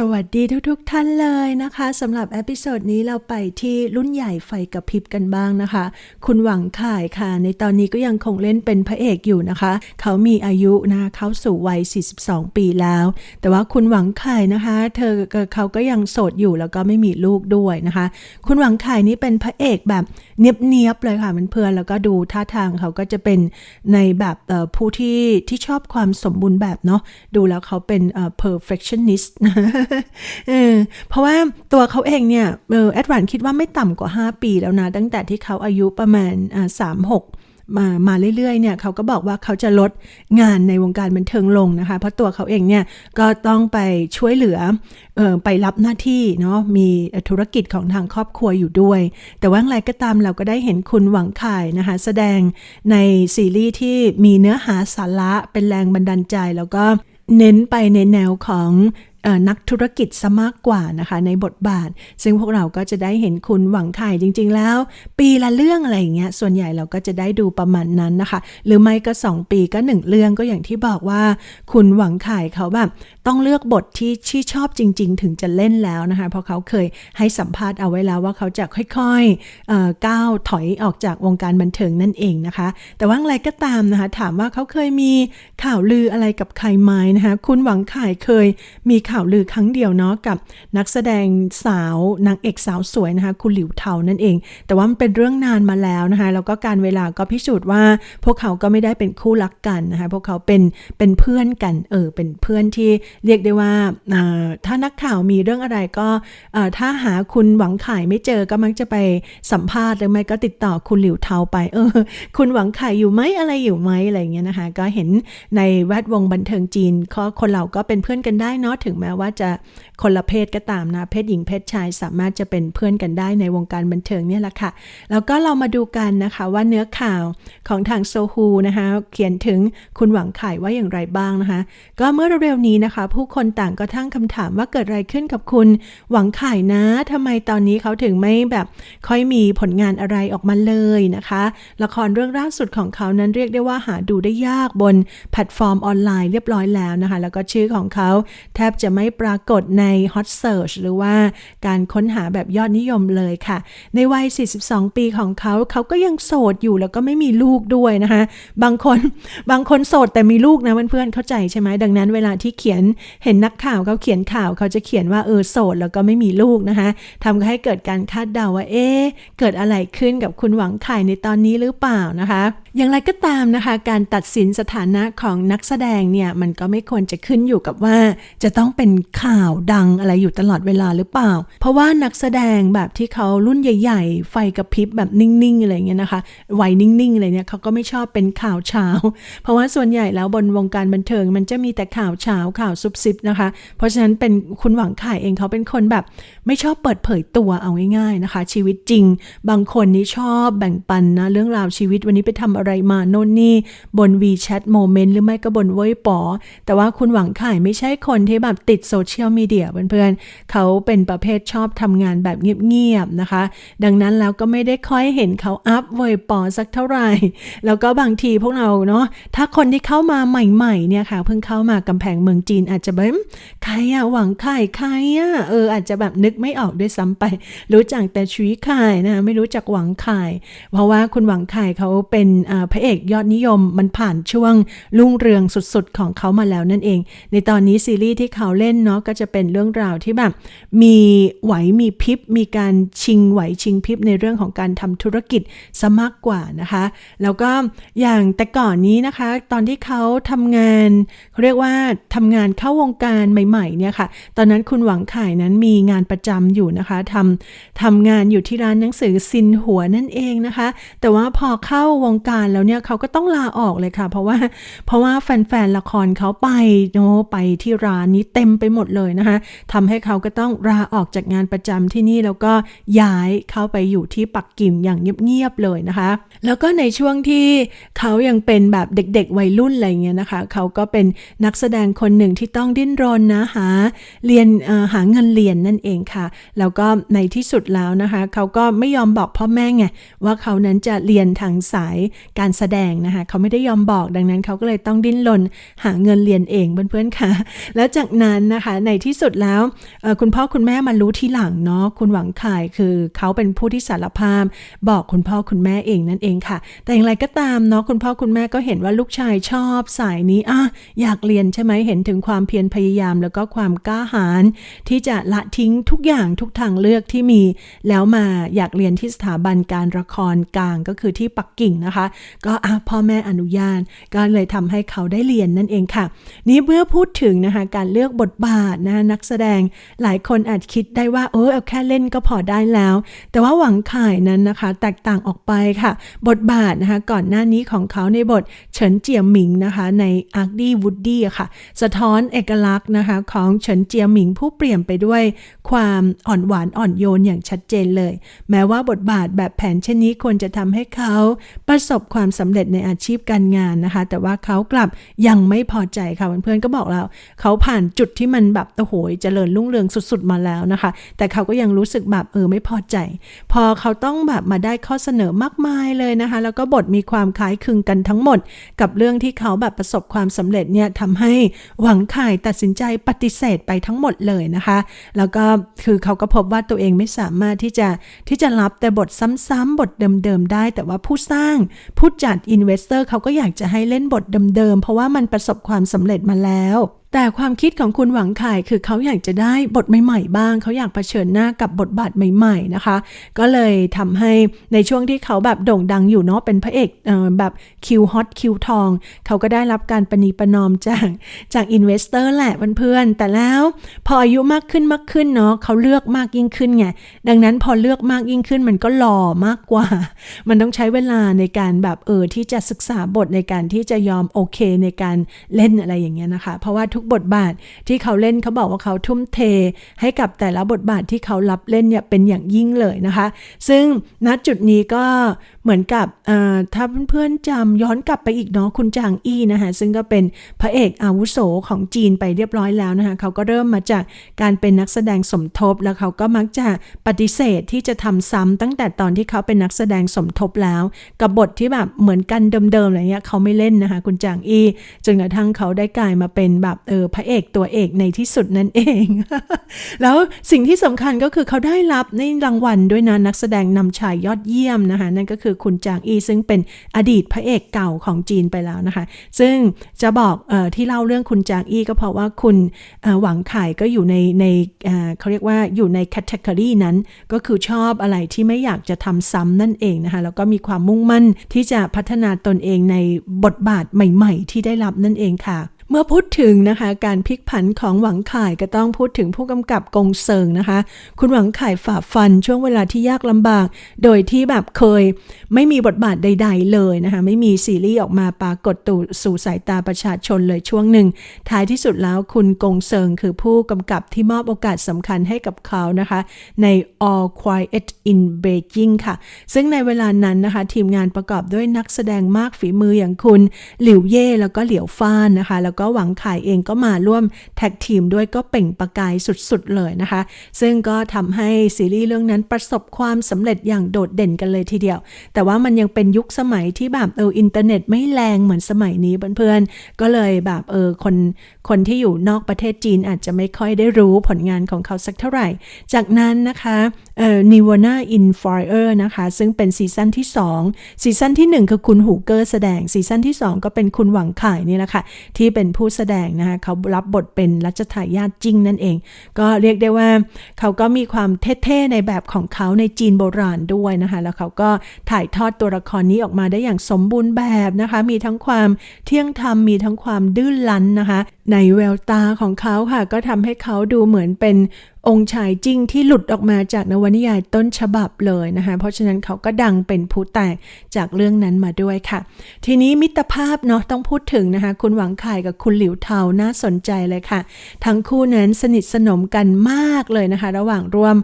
สวัสดีทุกๆทท่านเลยนะคะสำหรับเอพิโซดนี้เราไปที่รุ่นใหญ่ไฟกระพริบกันบ้างนะคะ คุณหวังข่ายค่ะ ในตอนนี้ก็ยังคงเล่นเป็นพระเอกอยู่นะคะ เขามีอายุนะเข้าสู่วัย 42 ปีแล้ว แต่ว่าคุณหวังข่ายนะคะ เธอเขาก็ยังโสดอยู่แล้วก็ไม่มีลูกด้วยนะคะ คุณหวังข่ายนี่เป็นพระเอกแบบเนียบๆเลยค่ะเพื่อนๆแล้วก็ดูท่าทางเขาก็จะเป็นในแบบผู้ที่ที่ชอบความสมบูรณ์แบบเนาะดูแล้วเขาเป็น perfectionist เออเพราะว่าตัวเขาเองเนี่ยเออแอดวานคิดว่าไม่ต่ำกว่า 5 ปีแล้วนะ ตั้งแต่ที่เขาอายุประมาณอ่าสามหกมามาเรื่อยๆเนี่ยเขาก็บอกว่าเขาจะลดงานในวงการบันเทิงลงนะคะ เพราะตัวเขาเองเนี่ยก็ต้องไปช่วยเหลือเออไปรับหน้าที่เนาะมีธุรกิจของทางครอบครัวอยู่ด้วย แต่ว่าอะไรก็ตามเราก็ได้เห็นคุณหวังข่ายนะคะ แสดงในซีรีส์ที่มีเนื้อหาสาระเป็นแรงบันดาลใจแล้วก็เน้นไปในแนวของ นักธุรกิจซะมากกว่านะคะในบทบาท ซึ่งพวกเราก็จะได้เห็นคุณหวังไข่จริง ๆ แล้ว ปีละเรื่องอะไรอย่างเงี้ยส่วนใหญ่เราก็จะได้ดูประมาณนั้นนะคะ หรือไม่ก็ 2 ปีก็ 1 เรื่องก็อย่างที่บอกว่า คุณหวังไข่เขาแบบต้องเลือกบทที่ที่ชอบจริง ๆ ถึงจะเล่นแล้วนะคะ เพราะเขาเคยให้สัมภาษณ์เอาไว้แล้วว่าเขาจะค่อยๆก้าวถอยออกจากวงการบันเทิงนั่นเองนะคะ แต่ว่าอะไรก็ตามนะคะ ถามว่าเขาเคยมีข่าวลืออะไรกับใครไหมนะคะ คุณหวังไข่เคยมีข่าวข่าวลือครั้งเดียวเนาะกับนักแสดงสาวนางเอกสาวสวยนะคะคุณหลิวเทานั่นเอง แต่ว่ามันเป็นเรื่องนานมาแล้วนะคะแล้วก็การเวลาก็พิสูจน์ว่า พวกเขาก็ไม่ได้เป็นคู่รักกันนะคะพวกเขาเป็นเป็นเพื่อนกันเออเป็นเพื่อนที่เรียกได้ว่าถ้านักข่าวมีเรื่องอะไรก็ถ้าหาคุณหวังไข่ไม่เจอก็มักจะไปสัมภาษณ์หรือไม่ก็ติดต่อคุณหลิวเทาไปเออคุณหวังไข่อยู่ไหมอะไรอยู่ไหมอะไรเงี้ยนะคะก็เห็นในแวดวงบันเทิงจีนคนเราก็เป็นเพื่อนกันได้เนาะถึงแม้ว่าจะคนละเพศก็ตามนะ เพศหญิงเพศชายสามารถจะเป็นเพื่อนกันได้ในวงการบันเทิงเนี่ยแหละค่ะ แล้วก็เรามาดูกันนะคะว่าเนื้อข่าวของทางโซฮูนะคะเขียนถึงคุณหวังไข่ว่าอย่างไรบ้างนะคะ ก็เมื่อเร็วๆนี้นะคะ ผู้คนต่างก็ทั้งคำถามว่าเกิดอะไรขึ้นกับคุณหวังไข่นะทำไมตอนนี้เขาถึงไม่แบบค่อยมีผลงานอะไรออกมาเลยนะคะ ละครเรื่องล่าสุดของเขานั้นเรียกได้ว่าหาดูได้ยากบนแพลตฟอร์มออนไลน์เรียบร้อยแล้วนะคะ แล้วก็ชื่อของเขาแทบจะะไม่ปรากฏใน Hot Search หรือว่าการค้นหาแบบยอดนิยมเลยค่ะ ในวัย 42 ปีของเขาเขาก็ยังโสดอยู่แล้วก็ไม่มีลูกด้วยนะคะ บางคนบางคนโสดแต่มีลูกนะเพื่อนๆเข้าใจใช่ไหมดังนั้นเวลาที่เขียนเห็นนักข่าวเขาเขียนข่าวเขาจะเขียนว่าเออโสดแล้วก็ไม่มีลูกนะคะทำให้เกิดการคาดเดาว่าเอ๊เกิดอะไรขึ้นกับคุณหวังไข่ในตอนนี้หรือเปล่านะคะ อย่างไรก็ตามนะคะ การตัดสินสถานะของนักแสดงเนี่ยมันก็ไม่ควรจะขึ้นอยู่กับว่า จะต้องเป็นข่าวดังอะไรอยู่ตลอดเวลาหรือเปล่า เพราะว่านักแสดงแบบที่เขารุ่นใหญ่ ๆ ไฟกระพริบแบบนิ่งๆอะไรเงี้ยนะคะวัยนิ่งๆอะไรเนี่ยเขาก็ไม่ชอบเป็นข่าวเช้า เพราะว่าส่วนใหญ่แล้วบนวงการบันเทิง มันจะมีแต่ข่าวเช้าข่าวซุบซิบนะคะ เพราะฉะนั้นเป็นคุณหวังข่ายเองเขาเป็นคนแบบ ไม่ชอบเปิดเผยตัวเอาง่ายๆนะคะ ชีวิตจริง บางคนนี่ชอบแบ่งปันนะเรื่องราวชีวิตวันนี้ไปทำอะไรไรมาโน่นนี่ บน WeChat Moment หรือไม่ก็บนเว่ยป๋อ แต่ว่าคุณหวังข่ายไม่ใช่คนที่แบบติดโซเชียลมีเดียเพื่อนๆ เขาเป็นประเภทชอบทำงานแบบเงียบๆนะคะ ดังนั้นแล้วก็ไม่ได้ค่อยเห็นเขาอัพเว่ยป๋อสักเท่าไหร่ แล้วก็บางทีพวกเราเนาะถ้าคนที่เข้ามาใหม่ๆเนี่ยค่ะ เพิ่งเข้ามากำแพงเมืองจีนอาจจะแบบใครอะหวังข่ายใครอะเอออาจจะแบบนึกไม่ออกด้วยซ้ำไป รู้จักแต่ชุยข่ายนะไม่รู้จักหวังข่าย เพราะว่าคุณหวังข่ายเขาเป็นอ่พระเอกยอดนิยมมันผ่านช่วงรุ่งเรืองสุดๆ ของเขามาแล้วนั่นเอง ในตอนนี้ซีรีส์ที่เขาเล่นเนาะก็จะเป็นเรื่องราวที่แบบมีไหวมีพริบมีการชิงไหวชิงพริบในเรื่องของการทำธุรกิจซะมากกว่านะคะ แล้วก็อย่างแต่ก่อนนี้นะคะ ตอนที่เขาทำงานเขาเรียกว่าทำงานเข้าวงการใหม่ๆเนี่ยค่ะ ตอนนั้นคุณหวังข่ายนั้นมีงานประจำอยู่นะคะทำทำงานอยู่ที่ร้านหนังสือซินหัวนั่นเองนะคะ แต่ว่าพอเข้าวงการแล้วเนี่ยเขาก็ต้องลาออกเลยค่ะ เพราะว่าเพราะว่าแฟนๆละครเขาไปโน้ไปที่ร้านนี้เต็มไปหมดเลยนะคะทำให้เขาก็ต้องลาออกจากงานประจำที่นี่แล้วก็ย้ายเข้าไปอยู่ที่ปักกิ่งอย่างเงียบๆเลยนะคะ แล้วก็ในช่วงที่เขายังเป็นแบบเด็กๆวัยรุ่นอะไรเงี้ยนะคะเขาก็เป็นนักแสดงคนหนึ่งที่ต้องดิ้นรนนะหาเรียนหาเงินเรียนนั่นเองค่ะ แล้วก็ในที่สุดแล้วนะคะ เขาก็ไม่ยอมบอกพ่อแม่ไงว่าเขานั้นจะเรียนทางสาย การแสดงนะคะเขาไม่ได้ยอมบอกดังนั้นเขาก็เลยต้องดิ้นรนหาเงินเรียนเองเพื่อนๆค่ะ แล้วจากนั้นนะคะในที่สุดแล้วคุณพ่อคุณแม่มารู้ทีหลังเนาะคุณหวังขายคือเขาเป็นผู้ที่สารภาพ บอกคุณพ่อคุณแม่เองนั่นเองค่ะ แต่อย่างไรก็ตามเนาะคุณพ่อคุณแม่ก็เห็นว่าลูกชายชอบสายนี้อะอยากเรียนใช่ไหมเห็นถึงความเพียรพยายาม แล้วก็ความกล้าหาญที่จะละทิ้งทุกอย่างทุกทางเลือกที่มี แล้วมาอยากเรียนที่สถาบันการละครกลางก็คือที่ปักกิ่งนะคะก็พ่อแม่อนุญาตก็เลยทำให้เขาได้เรียนนั่นเองค่ะ นี่เมื่อพูดถึงนะคะการเลือกบทบาทนะคะนักแสดงหลายคนอาจคิดได้ว่าเออเอาแค่เล่นก็พอได้แล้ว แต่ว่าหวังข่ายนั้นนะคะ แตกต่างออกไปค่ะ บทบาทนะคะก่อนหน้านี้ของเขาในบทเฉินเจียหมิงนะคะในอาร์ดี้วูดดี้ค่ะ สะท้อนเอกลักษณ์นะคะของเฉินเจียหมิงผู้เปลี่ยนไปด้วยความอ่อนหวานอ่อนโยนอย่างชัดเจนเลย แม้ว่าบทบาทแบบแผนเช่นนี้ควรจะทำให้เขาประสบความสำเร็จในอาชีพการงานนะคะ แต่ว่าเขากลับยังไม่พอใจค่ะเพื่อนๆก็บอกแล้วเขาผ่านจุดที่มันแบบโอ้โหเจริญรุ่งเรืองสุดๆมาแล้วนะคะ แต่เขาก็ยังรู้สึกแบบเออไม่พอใจ พอเขาต้องแบบมาได้ข้อเสนอมากมายเลยนะคะ แล้วก็บทมีความคล้ายคลึงกันทั้งหมด กับเรื่องที่เขาแบบประสบความสำเร็จเนี่ยทำให้หวังข่ายตัดสินใจปฏิเสธไปทั้งหมดเลยนะคะ แล้วก็คือเขาก็พบว่าตัวเองไม่สามารถที่จะที่จะรับแต่บทซ้ำๆบทเดิมๆได้ แต่ว่าผู้สร้างผูจัดอินเวสเตอร์เขาก็อยากจะให้เล่นบทเดิมๆ เพราะว่ามันประสบความสำเร็จมาแล้ว แต่ความคิดของคุณหวังข่ายคือเขาอยากจะได้บทใหม่ๆบ้าง เขาอยากเผชิญหน้ากับบทบาทใหม่ ๆนะคะ ก็เลยทำให้ในช่วงที่เขาแบบโด่งดังอยู่เนาะเป็นพระเอกเออแบบคิวฮอตคิวทอง เขาก็ได้รับการประนีประนอมจากจากอินเวสเตอร์แหละเพื่อนๆแต่แล้วพออายุมากขึ้นมากขึ้นเนาะเขาเลือกมากยิ่งขึ้นไงดังนั้นพอเลือกมากยิ่งขึ้นมันก็หล่อมากกว่า มันต้องใช้เวลาในการแบบเออที่จะศึกษาบทในการที่จะยอมโอเคในการเล่นอะไรอย่างเงี้ยนะคะ เพราะว่าทุกบทบาทที่เขาเล่นเขาบอกว่าเขาทุ่มเท ให้กับแต่ละบทบาทที่เขารับเล่นเนี่ยเป็นอย่างยิ่งเลยนะคะ ซึ่งณจุดนี้ก็เหมือนกับถ้าเพื่อนๆจำย้อนกลับไปอีกเนาะคุณจางอี้นะคะซึ่งก็เป็นพระเอกอาวุโสของจีนไปเรียบร้อยแล้วนะคะเขาก็เริ่มมาจากการเป็นนักแสดงสมทบ แล้วเขาก็มักจะปฏิเสธที่จะทำซ้ำตั้งแต่ตอนที่เขาเป็นนักแสดงสมทบแล้ว กับบทที่แบบเหมือนกันเดิมๆอะไรเงี้ยเขาไม่เล่นนะคะ คุณจางอี้จนกระทั่งเขาได้กลายมาเป็นแบบเออพระเอกตัวเอกในที่สุดนั่นเอง แล้วสิ่งที่สำคัญก็คือเขาได้รับในรางวัลด้วยนะนักแสดงนำชายยอดเยี่ยมนะคะ นั่นก็คือคุณจางอีซึ่งเป็นอดีตพระเอกเก่าของจีนไปแล้วนะคะ ซึ่งจะบอกออที่เล่าเรื่องคุณจางอีก็เพราะว่าคุณหวังไข่ก็อยู่ในในเเขาเรียกว่าอยู่ในแคตตากรีนั้นก็คือชอบอะไรที่ไม่อยากจะทำซ้ำนั่นเองนะคะ แล้วก็มีความมุ่งมั่นที่จะพัฒนาตนเองในบทบาทใหม่ ๆ ที่ได้รับนั่นเองค่ะ เมื่อพูดถึงนะคะการพลิกผันของหวังข่ายก็ต้องพูดถึงผู้กำกับกงเซิงนะคะ คุณหวังข่ายฝ่าฟันช่วงเวลาที่ยากลำบาก โดยที่แบบเคยไม่มีบทบาทใด ๆ เลยนะคะ ไม่มีซีรีส์ออกมาปรากฏตูสู่สายตาประชาชนเลยช่วงหนึ่ง ท้ายที่สุดแล้วคุณกงเซิงคือผู้กำกับที่มอบโอกาสสำคัญให้กับเขานะคะ ใน All Quiet in Beijing ค่ะ ซึ่งในเวลานั้นนะคะ ทีมงานประกอบด้วยนักแสดงมากฝีมืออย่างคุณหลิวเย่แล้วก็เหลียวฟ้านนะคะแล้วก็หวังขายเองก็มาร่วมแท็กทีมด้วยก็เปล่งประกายสุดๆเลยนะคะ ซึ่งก็ทำให้ซีรีส์เรื่องนั้นประสบความสำเร็จอย่างโดดเด่นกันเลยทีเดียว แต่ว่ามันยังเป็นยุคสมัยที่แบบเอออินเทอร์เน็ตไม่แรงเหมือนสมัยนี้เพื่อนๆ ก็เลยแบบเออคนคนที่อยู่นอกประเทศจีนอาจจะไม่ค่อยได้รู้ผลงานของเขาสักเท่าไหร่ จากนั้นนะคะเอ่อ Nirvana in Fire นะคะ ซึ่งเป็นซีซั่นที่ 2 ซีซั่นที่ 1 คือคุณหูเกอร์แสดง ซีซั่นที่ 2 ก็เป็นคุณหวังข่ายนี่แหละค่ะ ที่เป็นผู้แสดงนะคะเขารับบทเป็นรัชทายาทจริงนั่นเอง ก็เรียกได้ว่าเขาก็มีความเท่ๆในแบบของเขาในจีนโบราณด้วยนะคะแล้วเขาก็ถ่ายทอดตัวละครนี้ออกมาได้อย่างสมบูรณ์แบบนะคะ มีทั้งความเที่ยงธรรมมีทั้งความดื้อรั้นนะคะ ในแววตาของเขาค่ะ ก็ทำให้เขาดูเหมือนเป็น องค์ชายจริงที่หลุดออกมาจากนวนิยายต้นฉบับเลยนะคะ เพราะฉะนั้นเขาก็ดังเป็นผู้แตกจากเรื่องนั้นมาด้วยค่ะ ทีนี้มิตรภาพเนาะต้องพูดถึงนะคะ คุณหวังไข่กับคุณหลิวเทาน่าสนใจเลยค่ะ ทั้งคู่นั้นสนิทสนมกันมากเลยนะคะ ระหว่างร่วม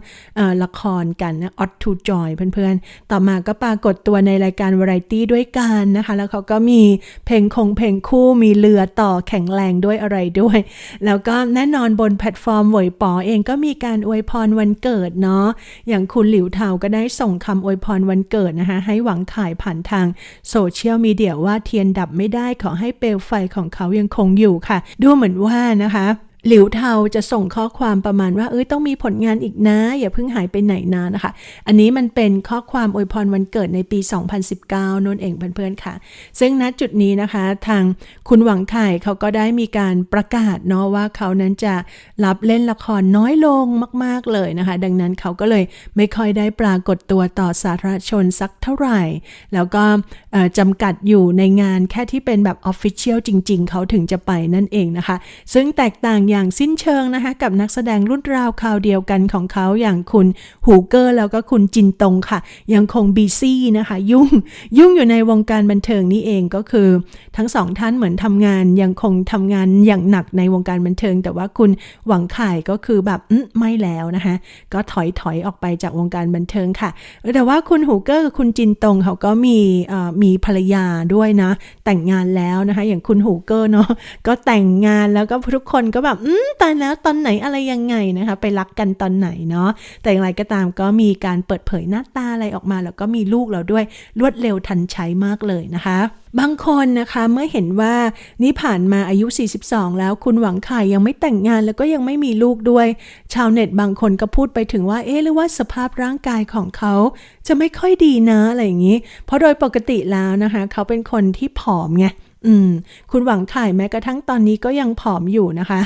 ละครกันนะออ t ทูจอยเพื่อนๆ ต่อมาก็ปรากฏตัวในรายการวาไรตี้ด้วยกันนะคะ แล้วเขาก็มีเพลงคงเพลงคู่มีเรือต่อแข็งแรงด้วยอะไรด้วย แล้วก็แน่นอนบนแพลตฟอร์มหวยป๋อเองก็มีมีการอวยพรวันเกิดเนาะอย่างคุณหลิวเทาก็ได้ส่งคำอวยพรวันเกิดนะคะให้หวังขายผ่านทางโซเชียลมีเดียว่าเทียนดับไม่ได้ขอให้เปลวไฟของเขายังคงอยู่ค่ะ ดูเหมือนว่านะคะ หลิวเทาจะส่งข้อความประมาณว่าเอ้ยต้องมีผลงานอีกนะ อย่าเพิ่งหายไปไหนนะนะคะ อันนี้มันเป็นข้อความอวยพรวันเกิดในปี 2019นนเองเพื่อนๆค่ะ ซึ่งณจุดนี้นะคะ ทางคุณหวังไข่เขาก็ได้มีการประกาศเนาะว่าเขานั้นจะรับเล่นละครน้อยลงมาก ๆเลยนะคะ ดังนั้นเขาก็เลยไม่ค่อยได้ปรากฏตัวต่อสาธารณชนสักเท่าไหร่ แล้วก็จำกัดอยู่ในงานแค่ที่เป็นแบบออฟฟิเชียลจริง ๆ เขาถึงจะไปนั่นเองนะคะ ซึ่งแตกต่างอย่างสิ้นเชิงนะคะ กับนักแสดงรุ่นราวคราวเดียวกันของเขาอย่างคุณหูเกอร์แล้วก็คุณจินตงค่ะ ยังคงบีซี่นะคะ ยุ่งยุ่งอยู่ในวงการบันเทิงนี่เองก็คือ ทั้งสองท่านเหมือนทำงานยังคงทำงานอย่างหนักในวงการบันเทิง แต่ว่าคุณหวังข่ายก็คือแบบไม่แล้วนะคะ ก็ถอยถอยออกไปจากวงการบันเทิงค่ะ แต่ว่าคุณหูเกอร์กับคุณจินตงเขาก็มีมีภรรยาด้วยนะ แต่งงานแล้วนะคะ อย่างคุณหูเกอร์เนาะก็แต่งงานแล้วก็ทุกคนก็แบบอืมตายแล้วตอนไหนอะไรยังไงนะคะ ไปรักกันตอนไหนเนาะแต่อย่างไรก็ตามก็มีการเปิดเผยหน้าตาอะไรออกมา แล้วก็มีลูกเราด้วยรวดเร็วทันใช้มากเลยนะคะบางคนนะคะเมื่อเห็นว่านี่ผ่านมาอายุ 42 แล้วคุณหวังข่ายยังไม่แต่งงานแล้วก็ยังไม่มีลูกด้วย ชาวเน็ตบางคนก็พูดไปถึงว่าเอ๊ะหรือว่าสภาพร่างกายของเขาจะไม่ค่อยดีนะอะไรอย่างนี้ เพราะโดยปกติแล้วนะคะ เขาเป็นคนที่ผอมไง อืม คุณหวังข่ายแม้กระทั่งตอนนี้ก็ยังผอมอยู่นะคะ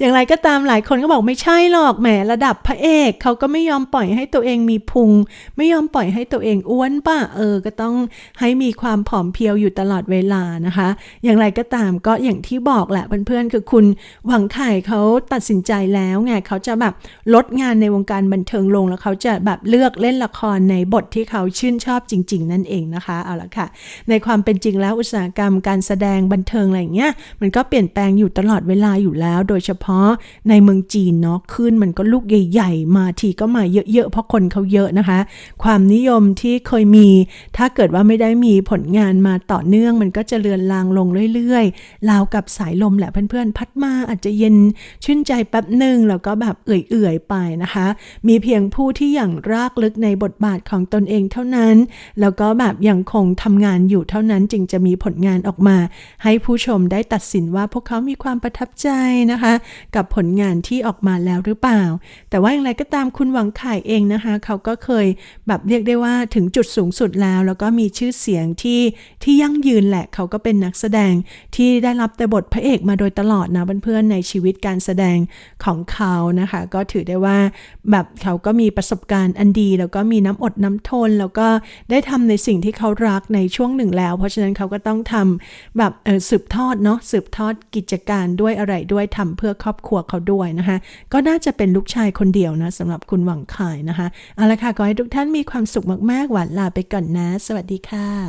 อย่างไรก็ตามหลายคนก็บอกไม่ใช่หรอกแหมระดับพระเอกเขาก็ไม่ยอมปล่อยให้ตัวเองมีพุง ไม่ยอมปล่อยให้ตัวเองอ้วนป่ะเออ ก็ต้องให้มีความผอมเพียวอยู่ตลอดเวลานะคะ อย่างไรก็ตามก็อย่างที่บอกแหละเพื่อนๆคือคุณหวังข่ายเขาตัดสินใจแล้วไงเขาจะแบบลดงานในวงการบันเทิงลงแล้วเขาจะแบบเลือกเล่นละครในบทที่เขาชื่นชอบจริง ๆ นั่นเองนะคะเอาละค่ะ ในความเป็นจริงแล้วอุตสาหกรรมการแสดงบันเทิงอะไรอย่างเงี้ยมันก็เปลี่ยนแปลงอยู่ตลอดเวลาอยู่แล้ว โดยเฉพาะในเมืองจีนเนาะขึ้นมันก็ลูกใหญ่ๆ มาทีก็มาเยอะๆ เพราะคนเขาเยอะนะคะ ความนิยมที่เคยมี ถ้าเกิดว่าไม่ได้มีผลงานมาต่อเนื่อง มันก็จะเลือนลางลงเรื่อยๆราวกับสายลมแหละเพื่อนๆ พัดมาอาจจะเย็นชื่นใจแป๊บหนึ่งแล้วก็แบบเอื่อยๆไปนะคะ มีเพียงผู้ที่อย่างรากลึกในบทบาทของตนเองเท่านั้น แล้วก็แบบยังคงทำงานอยู่เท่านั้นจึงจะมีผลงานออกมา ให้ผู้ชมได้ตัดสินว่าพวกเขามีความประทับใจนะคะ กับผลงานที่ออกมาแล้วหรือเปล่า แต่ว่าอย่างไรก็ตามคุณหวังข่ายเองนะคะ เขาก็เคยแบบเรียกได้ว่าถึงจุดสูงสุดแล้ว แล้วก็มีชื่อเสียงที่ที่ยั่งยืนแหละเขาก็เป็นนักแสดงที่ได้รับแต่บทพระเอกมาโดยตลอดนะเพื่อนๆในชีวิตการแสดงของเขานะคะ ก็ถือได้ว่าแบบเขาก็มีประสบการณ์อันดี แล้วก็มีน้ำอดน้ำทน แล้วก็ได้ทำในสิ่งที่เขารักในช่วงหนึ่งแล้ว เพราะฉะนั้นเขาก็ต้องทำแบบเออสืบทอดเนาะสืบทอดกิจการด้วยอะไรด้วยทำเพื่อครอบครัวเขาด้วยนะคะก็น่าจะเป็นลูกชายคนเดียวนะสำหรับคุณหวังขายนะคะเอาละค่ะขอให้ทุกท่านมีความสุขมากๆหวานลาไปก่อนนะ สวัสดีค่ะ